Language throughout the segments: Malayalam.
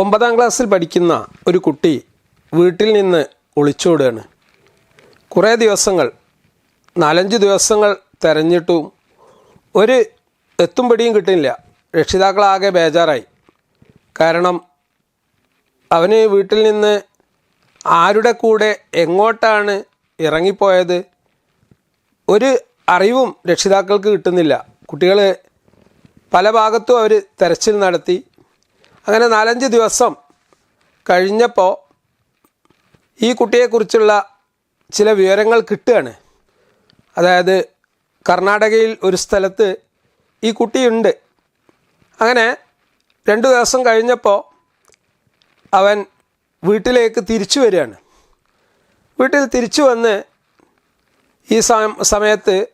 ഒമ്പതാം ക്ലാസ്സിൽ പഠിക്കുന്ന ഒരു കുട്ടി വീട്ടിൽ നിന്ന് ഒളിച്ചോടുകയാണ്. കുറേ ദിവസങ്ങൾ നാലഞ്ച് ദിവസങ്ങൾ തെരഞ്ഞിട്ടും ഒരു എത്തും പിടിയും കിട്ടുന്നില്ല. രക്ഷിതാക്കളാകെ ബേജാറായി. കാരണം അവന് വീട്ടിൽ നിന്ന് ആരുടെ കൂടെ എങ്ങോട്ടാണ് ഇറങ്ങിപ്പോയത് ഒരു അറിവും രക്ഷിതാക്കൾക്ക് കിട്ടുന്നില്ല. കുട്ടികൾ പല ഭാഗത്തും അവർ തെരച്ചിൽ നടത്തി. അങ്ങനെ നാലഞ്ച് ദിവസം കഴിഞ്ഞപ്പോൾ ഈ കുട്ടിയെക്കുറിച്ചുള്ള ചില വിവരങ്ങൾ കിട്ടുകയാണ്. അതായത് കർണാടകയിൽ ഒരു സ്ഥലത്ത് ഈ കുട്ടിയുണ്ട്. അങ്ങനെ രണ്ട് ദിവസം കഴിഞ്ഞപ്പോൾ അവൻ വീട്ടിലേക്ക് തിരിച്ചു വരികയാണ്. വീട്ടിൽ തിരിച്ചു വന്ന് ഈ സമയത്ത്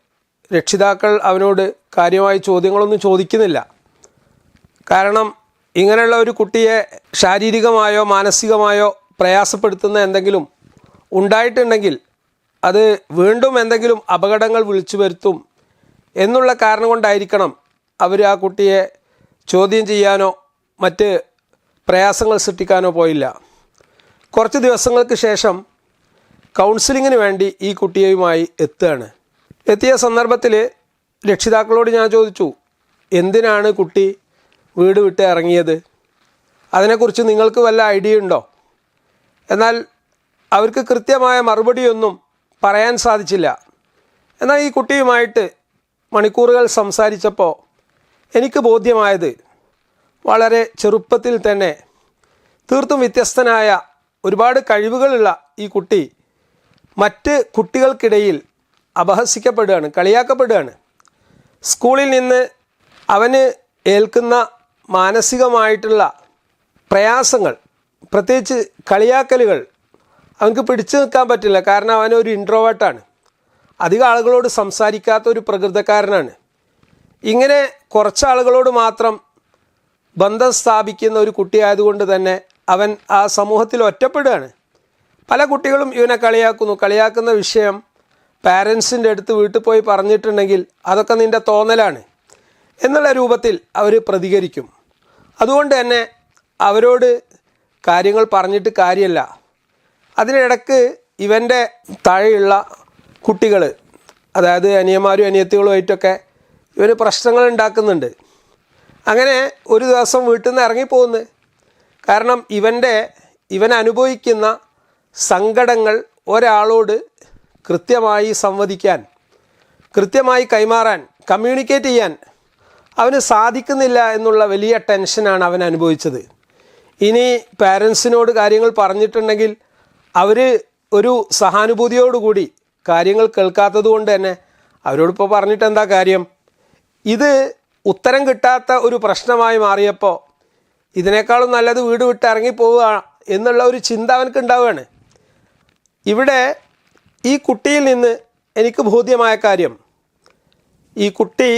രക്ഷിതാക്കൾ അവനോട് കാര്യമായി ചോദ്യങ്ങളൊന്നും ചോദിക്കുന്നില്ല. കാരണം ഇങ്ങനെയുള്ള ഒരു കുട്ടിയെ ശാരീരികമായോ മാനസികമായോ പ്രയാസപ്പെടുത്തുന്ന എന്തെങ്കിലും ഉണ്ടായിട്ടുണ്ടെങ്കിൽ അത് വീണ്ടും എന്തെങ്കിലും അപകടങ്ങൾ വിളിച്ചു വരുത്തും എന്നുള്ള കാരണം കൊണ്ടായിരിക്കണം അവർ ആ കുട്ടിയെ ചോദ്യം ചെയ്യാനോ മറ്റ് പ്രയാസങ്ങൾ സൃഷ്ടിക്കാനോ പോയില്ല. കുറച്ച് ദിവസങ്ങൾക്ക് ശേഷം കൗൺസിലിങ്ങിന് വേണ്ടി ഈ കുട്ടിയുമായി എത്തുകയാണ്. എത്തിയ സന്ദർഭത്തിൽ രക്ഷിതാക്കളോട് ഞാൻ ചോദിച്ചു എന്തിനാണ് കുട്ടി വീട് വിട്ട് ഇറങ്ങിയത്. അതിനെക്കുറിച്ച് നിങ്ങൾക്ക് വല്ല ഐഡിയ ഉണ്ടോ? എന്നാൽ അവർക്ക് കൃത്യമായ മറുപടിയൊന്നും പറയാൻ സാധിച്ചില്ല. എന്നാൽ ഈ കുട്ടിയുമായിട്ട് മണിക്കൂറുകൾ സംസാരിച്ചപ്പോൾ എനിക്ക് ബോധ്യമായത് വളരെ ചെറുപ്പത്തിൽ തന്നെ തീർത്തും വ്യത്യസ്തനായ ഒരുപാട് കഴിവുകളുള്ള ഈ കുട്ടി മറ്റ് കുട്ടികൾക്കിടയിൽ അപഹസിക്കപ്പെടുകയാണ് കളിയാക്കപ്പെടുകയാണ്. സ്കൂളിൽ നിന്ന് അവന് ഏൽക്കുന്ന മാനസികമായിട്ടുള്ള പ്രയാസങ്ങൾ പ്രത്യേകിച്ച് കളിയാക്കലുകൾ അവനക്ക് പിടിച്ചു നിൽക്കാൻ പറ്റില്ല. കാരണം അവൻ അവനൊരു ഇൻട്രോവേർട്ടാണ് അധികം ആളുകളോട് സംസാരിക്കാത്ത ഒരു പ്രകൃതക്കാരനാണ്. ഇങ്ങനെ കുറച്ച് ആളുകളോട് മാത്രം ബന്ധം സ്ഥാപിക്കുന്ന ഒരു കുട്ടിയായതുകൊണ്ട് തന്നെ അവൻ ആ സമൂഹത്തിൽ ഒറ്റപ്പെടുകയാണ്. പല കുട്ടികളും ഇവനെ കളിയാക്കുന്നു. കളിയാക്കുന്ന വിഷയം പാരൻസിന്റെ അടുത്ത് വീട്ടിൽ പോയി പറഞ്ഞിട്ടുണ്ടെങ്കിൽ അതൊക്കെ നിന്റെ തോന്നലാണ് എന്നുള്ള രൂപത്തിൽ അവർ പ്രതികരിക്കും. അതുകൊണ്ട് തന്നെ അവരോട് കാര്യങ്ങൾ പറഞ്ഞിട്ട് കാര്യമല്ല. അതിനിടക്ക് ഇവന്റെ താഴെയുള്ള കുട്ടികൾ അതായത് അനിയന്മാരും അനിയത്തികളുമായിട്ടൊക്കെ ഇവന് പ്രശ്നങ്ങൾ ഉണ്ടാക്കുന്നുണ്ട്. അങ്ങനെ ഒരു ദിവസം വീട്ടിൽ നിന്ന് ഇറങ്ങിപ്പോകുന്നു കാരണം ഇവന്റെ ഇവൻ അനുഭവിക്കുന്ന സങ്കടങ്ങൾ ഒരാളോട് കൃത്യമായി സംവദിക്കാൻ കൃത്യമായി കൈമാറാൻ കമ്മ്യൂണിക്കേറ്റ് ചെയ്യാൻ അവന് സാധിക്കുന്നില്ല എന്നുള്ള വലിയ ടെൻഷനാണ് അവൻ അനുഭവിച്ചത്. ഇനി പാരൻസിനോട് കാര്യങ്ങൾ പറഞ്ഞിട്ടുണ്ടെങ്കിൽ അവർ ഒരു സഹാനുഭൂതിയോടുകൂടി കാര്യങ്ങൾ കേൾക്കാത്തത് കൊണ്ട് തന്നെ അവരോടിപ്പോൾ പറഞ്ഞിട്ട് എന്താ കാര്യം? ഇത് ഉത്തരം കിട്ടാത്ത ഒരു പ്രശ്നമായി മാറിയപ്പോൾ ഇതിനേക്കാളും നല്ലത് വീട് വിട്ട് ഇറങ്ങിപ്പോവുക എന്നുള്ള ഒരു ചിന്ത അവനക്ക് ഉണ്ടാവുകയാണ് ഇവിടെ ഈ കുട്ടിയിൽ നിന്ന് എനിക്ക് ബോധ്യമായ കാര്യം. ഈ കുട്ടി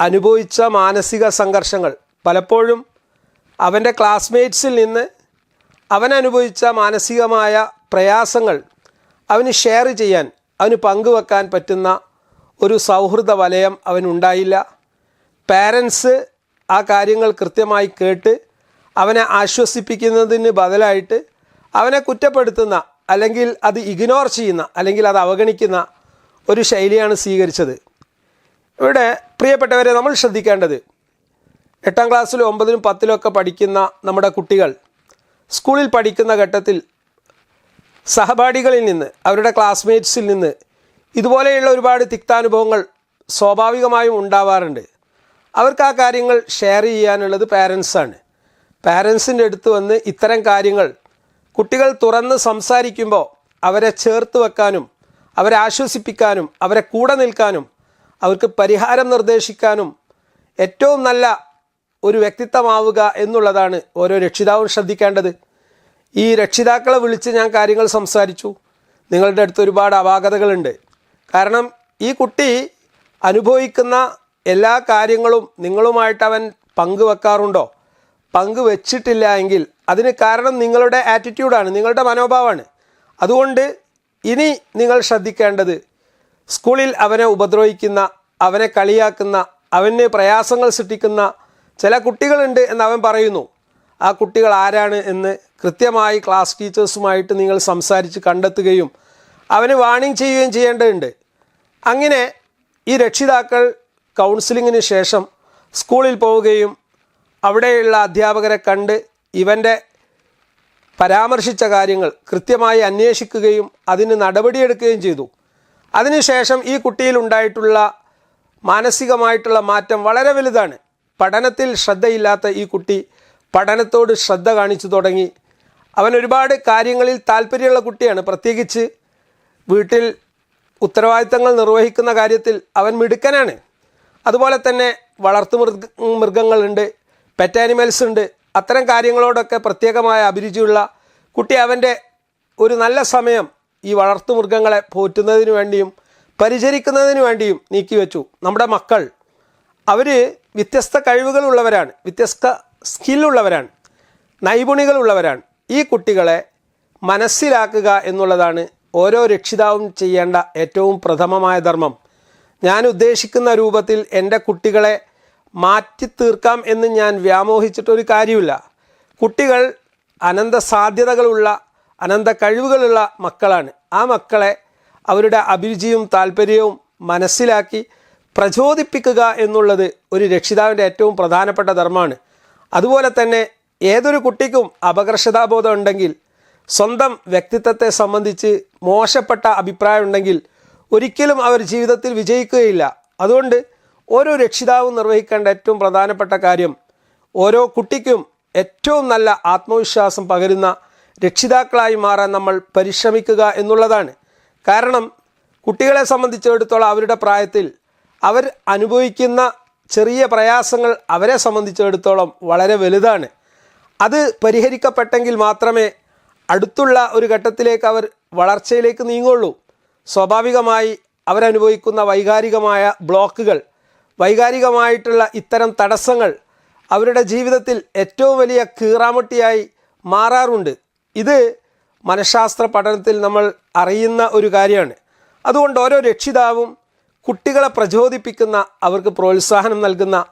അനുഭവിച്ച മാനസിക സംഘർഷങ്ങൾ. പലപ്പോഴും അവന്റെ ക്ലാസ്മേറ്റ്സിൽ നിന്ന് അവൻ അനുഭവിച്ച മാനസികമായ പ്രയാസങ്ങൾ അവന് ഷെയർ ചെയ്യാൻ അവന് പങ്കുവെക്കാൻ പറ്റുന്ന ഒരു സൗഹൃദ വലയം അവനുണ്ടായില്ല പാരൻസ് ആ കാര്യങ്ങൾ കൃത്യമായി കേട്ട് അവനെ ആശ്വസിപ്പിക്കുന്നതിന് ബദലായിട്ട് അവനെ കുറ്റപ്പെടുത്തുന്ന അല്ലെങ്കിൽ അത് ഇഗ്നോർ ചെയ്യുന്ന അല്ലെങ്കിൽ അത് അവഗണിക്കുന്ന ഒരു ശൈലിയാണ് സ്വീകരിച്ചത്. ഇവിടെ പ്രിയപ്പെട്ടവരെ നമ്മൾ ശ്രദ്ധിക്കേണ്ടത് എട്ടാം ക്ലാസ്സിലും ഒമ്പതിലും പത്തിലും ഒക്കെ പഠിക്കുന്ന നമ്മുടെ കുട്ടികൾ സ്കൂളിൽ പഠിക്കുന്ന ഘട്ടത്തിൽ സഹപാഠികളിൽ നിന്ന് അവരുടെ ക്ലാസ്മേറ്റ്സിൽ നിന്ന് ഇതുപോലെയുള്ള ഒരുപാട് തിക്താനുഭവങ്ങൾ സ്വാഭാവികമായും ഉണ്ടാവാറുണ്ട്. അവർക്ക് ആ കാര്യങ്ങൾ ഷെയർ ചെയ്യാനുള്ളത് പാരൻസാണ് പാരൻസിന്റെ അടുത്ത് വന്ന് ഇത്തരം കാര്യങ്ങൾ കുട്ടികൾ തുറന്ന് സംസാരിക്കുമ്പോൾ അവരെ ചേർത്ത് വെക്കാനും അവരെ ആശ്വസിപ്പിക്കാനും അവരെ കൂടെ നിൽക്കാനും അവർക്ക് പരിഹാരം നിർദ്ദേശിക്കാനും ഏറ്റവും നല്ല ഒരു വ്യക്തിത്വമാവുക എന്നുള്ളതാണ് ഓരോ രക്ഷിതാവും ശ്രദ്ധിക്കേണ്ടത്. ഈ രക്ഷിതാക്കളെ വിളിച്ച് ഞാൻ കാര്യങ്ങൾ സംസാരിച്ചു. നിങ്ങളുടെ അടുത്ത് ഒരുപാട് അപാകതകളുണ്ട്. കാരണം ഈ കുട്ടി അനുഭവിക്കുന്ന എല്ലാ കാര്യങ്ങളും നിങ്ങളുമായിട്ട് അവൻ പങ്കുവെക്കാറുണ്ടോ? പങ്കുവെച്ചിട്ടില്ല എങ്കിൽ അതിന് കാരണം നിങ്ങളുടെ ആറ്റിറ്റ്യൂഡാണ് നിങ്ങളുടെ മനോഭാവമാണ്. അതുകൊണ്ട് ഇനി നിങ്ങൾ ശ്രദ്ധിക്കേണ്ടത് സ്കൂളിൽ അവനെ ഉപദ്രവിക്കുന്ന അവനെ കളിയാക്കുന്ന അവന് പ്രയാസങ്ങൾ സൃഷ്ടിക്കുന്ന ചില കുട്ടികളുണ്ട് എന്ന് അവൻ പറയുന്നു. ആ കുട്ടികൾ ആരാണ് എന്ന് കൃത്യമായി ക്ലാസ് ടീച്ചേഴ്സുമായിട്ട് നിങ്ങൾ സംസാരിച്ച് കണ്ടെത്തുകയും അവന് വാണിംഗ് ചെയ്യുകയും ചെയ്യേണ്ടതുണ്ട്. അങ്ങനെ ഈ രക്ഷിതാക്കൾ കൗൺസിലിങ്ങിന് ശേഷം സ്കൂളിൽ പോവുകയും അവിടെയുള്ള അധ്യാപകരെ കണ്ട് ഇവന്റെ പരാമർശിച്ച കാര്യങ്ങൾ കൃത്യമായി അന്വേഷിക്കുകയും അതിന് നടപടിയെടുക്കുകയും ചെയ്തു. അതിനുശേഷം ഈ കുട്ടിയിൽ ഉണ്ടായിട്ടുള്ള മാനസികമായിട്ടുള്ള മാറ്റം വളരെ വലുതാണ്. പഠനത്തിൽ ശ്രദ്ധയില്ലാത്ത ഈ കുട്ടി പഠനത്തോട് ശ്രദ്ധ കാണിച്ചു തുടങ്ങി. അവൻ ഒരുപാട് കാര്യങ്ങളിൽ താല്പര്യമുള്ള കുട്ടിയാണ്. പ്രത്യേകിച്ച് വീട്ടിൽ ഉത്തരവാദിത്തങ്ങൾ നിർവഹിക്കുന്ന കാര്യത്തിൽ അവൻ മിടുക്കനാണ്. അതുപോലെ തന്നെ വളർത്തു മൃഗ മൃഗങ്ങളുണ്ട് പെറ്റ് ആനിമൽസ് ഉണ്ട്. അത്തരം കാര്യങ്ങളോടൊക്കെ പ്രത്യേകമായ അഭിരുചിയുള്ള കുട്ടി അവന്റെ ഒരു നല്ല സമയം ഈ വളർത്തു മൃഗങ്ങളെ പോറ്റുന്നതിന് വേണ്ടിയും പരിചരിക്കുന്നതിന് വേണ്ടിയും നീക്കിവെച്ചു നമ്മുടെ മക്കൾ അവർ വ്യത്യസ്ത കഴിവുകളുള്ളവരാണ് വ്യത്യസ്ത സ്കില്ലുള്ളവരാണ് നൈപുണികളുള്ളവരാണ് ഈ കുട്ടികളെ മനസ്സിലാക്കുക എന്നുള്ളതാണ് ഓരോ രക്ഷിതാവും ചെയ്യേണ്ട ഏറ്റവും പ്രഥമമായ ധർമ്മം. ഞാൻ ഉദ്ദേശിക്കുന്ന രൂപത്തിൽ എന്റെ കുട്ടികളെ മാറ്റി തീർക്കാം എന്ന് ഞാൻ വ്യാമോഹിച്ചിട്ടൊരു കാര്യമില്ല കുട്ടികൾ അനന്ത സാധ്യതകളുള്ള അനന്ത കഴിവുകളുള്ള മക്കളാണ്. ആ മക്കളെ അവരുടെ അഭിരുചിയും താല്പര്യവും മനസ്സിലാക്കി പ്രചോദിപ്പിക്കുക എന്നുള്ളത് ഒരു രക്ഷിതാവിന്റെ ഏറ്റവും പ്രധാനപ്പെട്ട ധർമ്മമാണ്. അതുപോലെ തന്നെ ഏതൊരു കുട്ടിക്കും അപകർഷതാബോധം ഉണ്ടെങ്കിൽ സ്വന്തം വ്യക്തിത്വത്തെ സംബന്ധിച്ച് മോശപ്പെട്ട അഭിപ്രായം ഉണ്ടെങ്കിൽ ഒരിക്കലും അവർ ജീവിതത്തിൽ വിജയിക്കുകയില്ല. അതുകൊണ്ട് ഓരോ രക്ഷിതാവും നിർവഹിക്കേണ്ട ഏറ്റവും പ്രധാനപ്പെട്ട കാര്യം ഓരോ കുട്ടിക്കും ഏറ്റവും നല്ല ആത്മവിശ്വാസം പകരുന്ന രക്ഷിതാക്കളായി മാറാൻ നമ്മൾ പരിശ്രമിക്കുക എന്നുള്ളതാണ്. കാരണം കുട്ടികളെ സംബന്ധിച്ചിടത്തോളം അവരുടെ പ്രായത്തിൽ അവർ അനുഭവിക്കുന്ന ചെറിയ പ്രയാസങ്ങൾ അവരെ സംബന്ധിച്ചിടത്തോളം വളരെ വലുതാണ്. അത് പരിഹരിക്കപ്പെട്ടെങ്കിൽ മാത്രമേ അടുത്തുള്ള ഒരു ഘട്ടത്തിലേക്ക് അവർ വളർച്ചയിലേക്ക് നീങ്ങുള്ളൂ. സ്വാഭാവികമായി അവരനുഭവിക്കുന്ന വൈകാരികമായ ബ്ലോക്കുകൾ വൈകാരികമായിട്ടുള്ള ഇത്തരം തടസ്സങ്ങൾ അവരുടെ ജീവിതത്തിൽ ഏറ്റവും വലിയ കീറാമുട്ടിയായി മാറാറുണ്ട്. ഇത് മനഃശാസ്ത്ര പഠനത്തിൽ നമ്മൾ അറിയുന്ന ഒരു കാര്യമാണ്. അതുകൊണ്ട് ഓരോ രക്ഷിതാവും കുട്ടികളെ പ്രചോദിപ്പിക്കുന്ന അവർക്ക് പ്രോത്സാഹനം നൽകുന്ന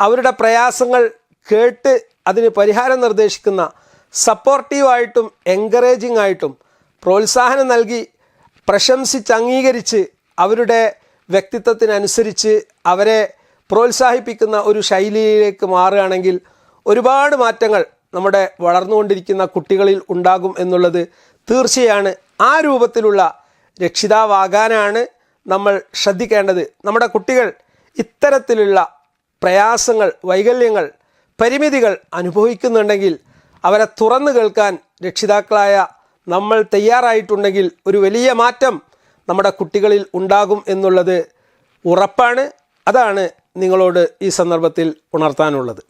അവരുടെ പ്രയാസങ്ങൾ കേട്ട് അതിന് പരിഹാരം നിർദ്ദേശിക്കുന്ന സപ്പോർട്ടീവായിട്ടും എൻകറേജിംഗ് ആയിട്ടും പ്രോത്സാഹനം നൽകി പ്രശംസിച്ച് അംഗീകരിച്ച് അവരുടെ വ്യക്തിത്വത്തിനനുസരിച്ച് അവരെ പ്രോത്സാഹിപ്പിക്കുന്ന ഒരു ശൈലിയിലേക്ക് മാറുകയാണെങ്കിൽ ഒരുപാട് മാറ്റങ്ങൾ നമ്മുടെ വളർന്നുകൊണ്ടിരിക്കുന്ന കുട്ടികളിൽ ഉണ്ടാകും എന്നുള്ളത് തീർച്ചയാണ് ആ രൂപത്തിലുള്ള രക്ഷിതാവാകാനാണ് നമ്മൾ ശ്രദ്ധിക്കേണ്ടത്. നമ്മുടെ കുട്ടികൾ ഇത്തരത്തിലുള്ള പ്രയാസങ്ങൾ വൈകല്യങ്ങൾ പരിമിതികൾ അനുഭവിക്കുന്നുണ്ടെങ്കിൽ അവരെ തുറന്നു കേൾക്കാൻ രക്ഷിതാക്കളായ നമ്മൾ തയ്യാറായിട്ടുണ്ടെങ്കിൽ ഒരു വലിയ മാറ്റം നമ്മുടെ കുട്ടികളിൽ ഉണ്ടാകും എന്നുള്ളത് ഉറപ്പാണ്. അതാണ് നിങ്ങളോട് ഈ സന്ദർഭത്തിൽ ഉണർത്താനുള്ളത്.